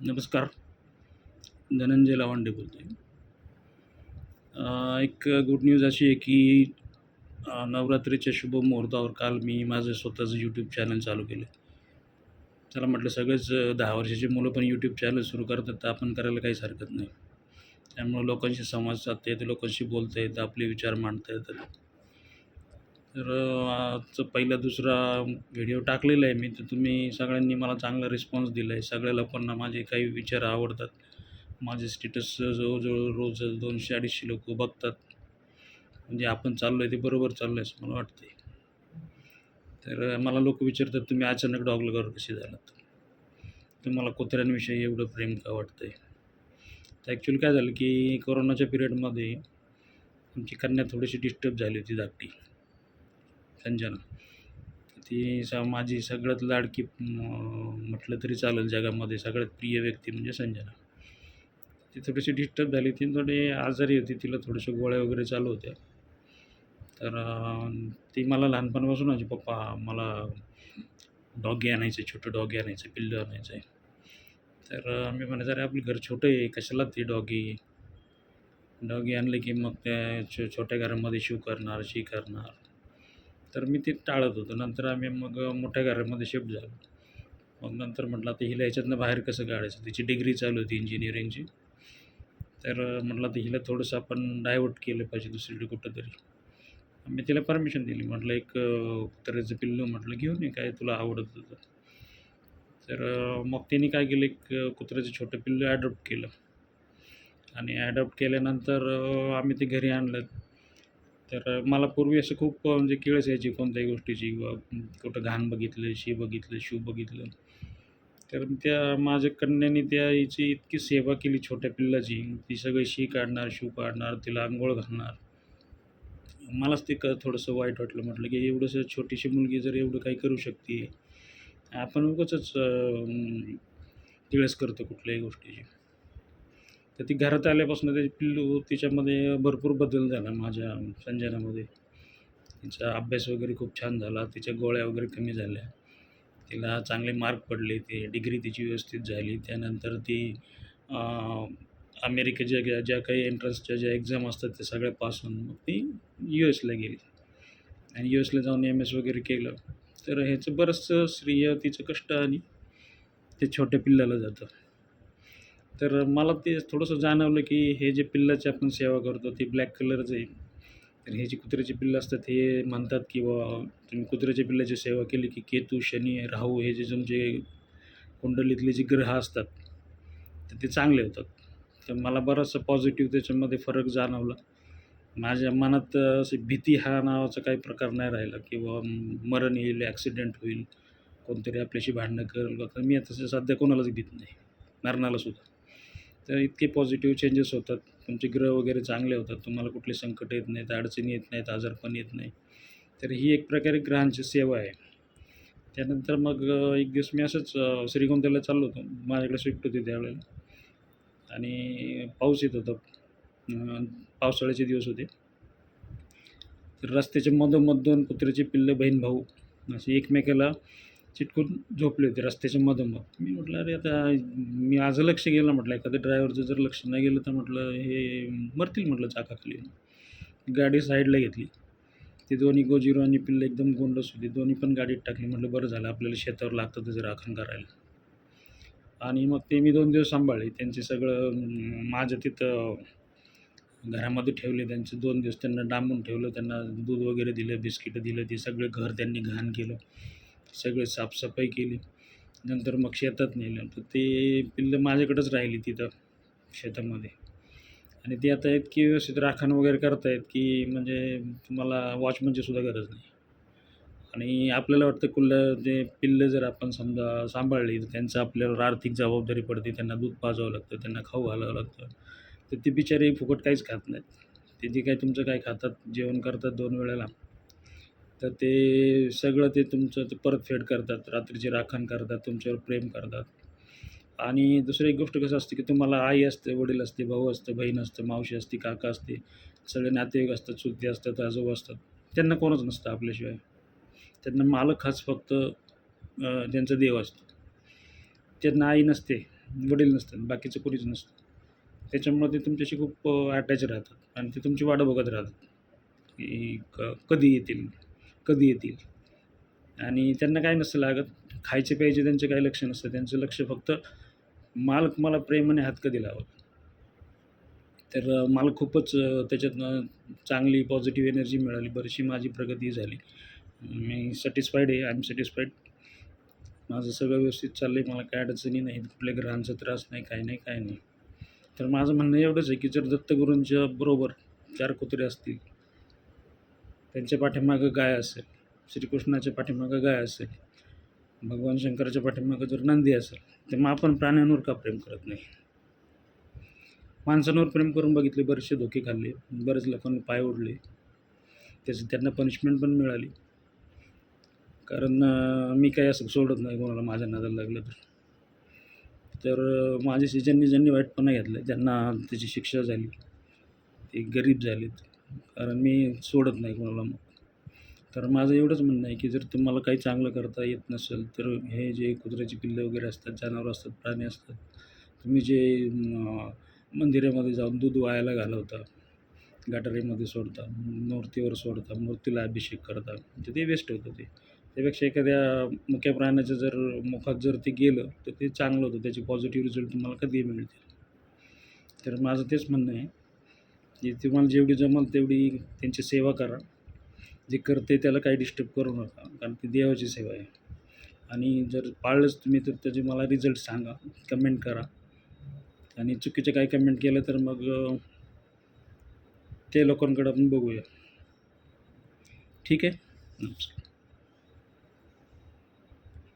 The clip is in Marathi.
नमस्कार. धनंजय लावंडे बोलतो आहे एक गुड न्यूज अशी आहे की नवरात्रीच्या शुभ मुहूर्तावर काल मी माझं स्वतःचं यूट्यूब चॅनल चालू केलं. त्याला म्हटलं सगळेच दहा वर्षाची मुलं पण यूट्यूब चॅनल सुरू करतात तर आपण करायला काहीच हरकत नाही. त्यामुळं लोकांशी संवाद साधता येतो लोकांशी बोलता येतं आपले विचार मांडता येतात. तर आजचं पहिला दुसरा व्हिडिओ टाकलेला आहे मी तर तुम्ही सगळ्यांनी मला चांगला रिस्पॉन्स दिला आहे सगळ्या लोकांना माझे काही विचार आवडतात. माझे स्टेटस जवळजवळ रोज दोनशे अडीचशे लोक बघतात. म्हणजे आपण चाललो आहे ते बरोबर चाललो आहे असं मला वाटतं आहे तर मला लोक विचारतात तुम्ही अचानक डॉगलगावर कसे झालात? तुम्हाला कुत्र्यांविषयी एवढं प्रेम का वाटतं आहे तर ॲक्च्युली काय झालं की कोरोनाच्या पिरियडमध्ये आमची कन्या थोडीशी डिस्टर्ब झाली होती धाकटी. संजना ती स माझी सगळ्यात लाडकी म्हटलं तरी चालेल जगामध्ये सगळ्यात प्रिय व्यक्ती म्हणजे संजना. ती थोडीशी डिस्टर्ब झाली ती थोडी आजारी होती तिला थोड्याशा गोळ्या वगैरे चालू होत्या. तर ती मला लहानपणापासून माझे पप्पा मला डॉगी आणायचं आहे छोटं डॉगी आणायचं आहे पिल्लं आणायचं. आहे तर मी म्हणायचं अरे आपलं घर छोटं आहे कशाला ती डॉगी? डॉगी आणले की मग त्या छो छोट्या घरामध्ये शिव करणार शी करणार. तर मी ते टाळत होतो. नंतर आम्ही मग मोठ्या घरामध्ये शिफ्ट झालो. मग नंतर म्हटलं आता हिला ह्याच्यातनं बाहेर कसं काढायचं? तिची डिग्री चालू होती इंजिनिअरिंगची तर म्हटलं आता हिला थोडंसं आपण डायवर्ट केलं पाहिजे दुसरीकडे कुठंतरी. मी तिला परमिशन दिली. म्हटलं एक तऱ्हेचं कुत्र्याचं पिल्लू म्हटलं घेऊन ये काय तुला आवडत होतं? तर मग तिने काय केलं एक कुत्र्याचं छोटं पिल्लू ॲडॉप्ट केलं. आणि ॲडॉप्ट केल्यानंतर आम्ही ते घरी आणलं. तर मला पूर्वी असं खूप म्हणजे किळस यायची कोणत्याही गोष्टीची. किंवा कुठं घाण बघितलं शी बघितलं शू बघितलं. तर त्या माझ्या कन्याने त्या हिची इतकी सेवा केली छोट्या पिल्लाची. ती सगळी शी काढणार शू काढणार तिला आंघोळ घालणार. मलाच ते क थोडंसं वाईट वाटलं. म्हटलं की एवढंसं छोटीशी मुलगी जर एवढं काही करू शकते आपण उगाच किळस करतो कुठल्याही गोष्टीची. तर ती घरात आल्यापासून त्याची पिल्लू तिच्यामध्ये भरपूर बदल झाला माझ्या संजनामध्ये. तिचा अभ्यास वगैरे खूप छान झाला तिच्या गोळ्या वगैरे कमी झाल्या. तिला चांगले मार्क पडले ते डिग्री तिची व्यवस्थित झाली. त्यानंतर ती अमेरिकेच्या ज्या ज्या काही एंट्रन्सच्या ज्या एक्झाम असतात त्या सगळ्या पास होऊन मग ती यू एसला गेली. आणि यू एसला जाऊन एम एस वगैरे केलं. तर ह्याचं बरंचसं श्रेय तिचं कष्ट आणि ते छोट्या पिल्लाला जातं. तर मला ते थोडंसं जाणवलं की हे जे पिल्लाची आपण सेवा करतो ते ब्लॅक कलरचं आहे. तर हे जे कुत्र्याची पिल्लं असतात हे म्हणतात की बा तुम्ही कुत्र्याच्या पिल्लाची सेवा केली की केतू शनी राहू हे जे तुमचे कुंडलीतले जे ग्रह असतात तर ते चांगले होतात. तर मला बराचसा पॉझिटिव्ह त्याच्यामध्ये फरक जाणवला. माझ्या मनात असे भीती हा नावाचा काही प्रकार नाही राहिला किंवा मरण येईल ॲक्सिडेंट होईल कोणतरी आपल्याशी भांडणं करेल. तर मी आता सध्या कोणालाच भीत नाही. मरणालासुद्धा तर इतके पॉझिटिव्ह चेंजेस होतात. तुमचे ग्रह वगैरे चांगले होतात. तुम्हाला कुठले संकट येत नाहीत अडचणी येत नाहीत आजारपण येत नाही. तर ही एक प्रकारे ग्रहांची सेवा आहे. त्यानंतर मग एक दिवस मी असंच श्रीगोंद्याला चाललो होतो. माझ्याकडे स्विफ्ट होती त्यावेळेला. आणि पाऊस येत होता. पावसाळ्याचे दिवस होते. तर रस्त्याच्या मधोमध दोन कुत्र्याची पिल्लं बहीण भाऊ अशी एकमेकाला चिटकून झोपले होते रस्त्याच्या मधोमध. मी म्हटलं अरे आता मी आज लक्ष गेलं म्हटलं एखाद्या ड्रायव्हरचं जर लक्ष नाही गेलं तर म्हटलं हे मरतील म्हटलं चाकाखाली. गाडी साईडला घेतली. ते दोन्ही गोजिरो आणि पिल्लं एकदम गोंडस होती. दोन्ही पण गाडीत टाकली. म्हटलं बरं झालं आपल्याला शेतावर लागतं त्याचं राखण करायला. आणि मग ते मी दोन दिवस सांभाळले. त्यांचे सगळं माझं तिथं घरामध्ये ठेवले त्यांचे. दोन दिवस त्यांना डांबून ठेवलं. त्यांना दूध वगैरे दिलं बिस्किटं दिलं. ते सगळं घर त्यांनी घाण केलं. सगळे साफसफाई केली. नंतर मग शेतात नेलं. तर ते पिल्लं माझ्याकडंच राहिली तिथं शेतामध्ये. आणि ते आता इतकी व्यवस्थित राखण वगैरे करतायत की म्हणजे तुम्हाला वॉचमनची सुद्धा गरज नाही. आणि आपल्याला वाटतं कुल्लं जे पिल्लं जर आपण समजा सांभाळली तर त्यांचं आपल्यावर आर्थिक जबाबदारी पडते त्यांना दूध पाजावं लागतं त्यांना खाऊ घालावं लागतं. तर ते बिचारे फुकट काहीच खात नाहीत. ते जे काही तुमचं काय खातात जेवण करतात दोन वेळेला तर ते सगळं ते तुमचं ते परतफेड करतात रात्रीचे राखण करतात तुमच्यावर प्रेम करतात. आणि दुसरी एक गोष्ट कसं असते की तुम्हाला आई असते वडील असते भाऊ असतं बहीण असतं मावशी असते काका असते सगळे नातेवाईक असतात चुलते असतात आजोबा असतात. त्यांना कोणच नसतं आपल्याशिवाय. त्यांना मालक हाच फक्त त्यांचा देव असतो. त्यांना आई नसते वडील नसतात बाकीचं कोणीच नसतं. त्याच्यामुळे ते तुमच्याशी खूप अटॅच राहतात आणि ते तुमची वाट बघत राहतात की क कधी येतील. कधी येतील. आणि त्यांना काय नसतं लागत. खायचे प्यायचे त्यांचे काही लक्ष नसतं. त्यांचं लक्ष फक्त मालक मला प्रेमाने हात कधी लावत. तर मला खूपच त्याच्यातनं चांगली पॉझिटिव्ह एनर्जी मिळाली. बरीचशी माझी प्रगती झाली. मी सॅटिस्फाईड आहे. आय एम सॅटिस्फाईड माझं सगळं व्यवस्थित चाललं आहे मला काय अडचणी नाही कुठल्या ग्रहांचा त्रास नाही. काय नाही काय नाही. तर माझं म्हणणं एवढंच आहे की जर दत्तगुरूंच्या बरोबर चार कुत्रे असतील त्यांच्या पाठीमागं गाय असेल श्रीकृष्णाच्या पाठीमागं गाय असेल भगवान शंकराच्या पाठीमागं जर नंदी असेल तर मग आपण प्राण्यांवर का प्रेम करत नाही? माणसांवर प्रेम करून बघितले बरेचसे धोके खाल्ले बरेच लोकांनी पाय ओढले त्याचं त्यांना पनिशमेंट पण मिळाली. कारण मी काही असं सोडत नाही कोणाला माझ्या नादाला लागलं तर. तर अं, माझ्याशी ज्यांनी ज्यांनी वाईटपणा घेतलं ज्यांना त्याची शिक्षा झाली ते गरीब झालेत. कारण मी सोडत नाही कोणाला मग. तर माझं एवढंच म्हणणं आहे की जर तुम्हाला काही चांगलं करता येत नसेल तर हे जे कुत्र्याची पिल्लं वगैरे असतात जनावरं असतात प्राणी असतात तुम्ही जे मंदिरामध्ये जाऊन दूध वायाला घालवता गटारीमध्ये सोडता मूर्तीवर सोडता मूर्तीला अभिषेक करता तर ते वेस्ट होतं ते. त्यापेक्षा एखाद्या मुख्या प्राण्याचं जर मुखात जर ते गेलं तर ते चांगलं होतं त्याचे पॉझिटिव्ह रिझल्ट तुम्हाला कधीही मिळतील. तर माझं तेच म्हणणं आहे. जे तुम्हाला जेवढी जमल तेवढी त्यांची सेवा करा. जे करते त्याला काही डिस्टर्ब करू नका कारण ती देवाची सेवा आहे. आणि जर पाळलंच तुम्ही तर त्याचे मला रिझल्ट सांगा कमेंट करा. आणि चुकीचे काही कमेंट केलं तर मग ते लोकांकडे आपण बघूया. ठीक आहे? नमस्कार.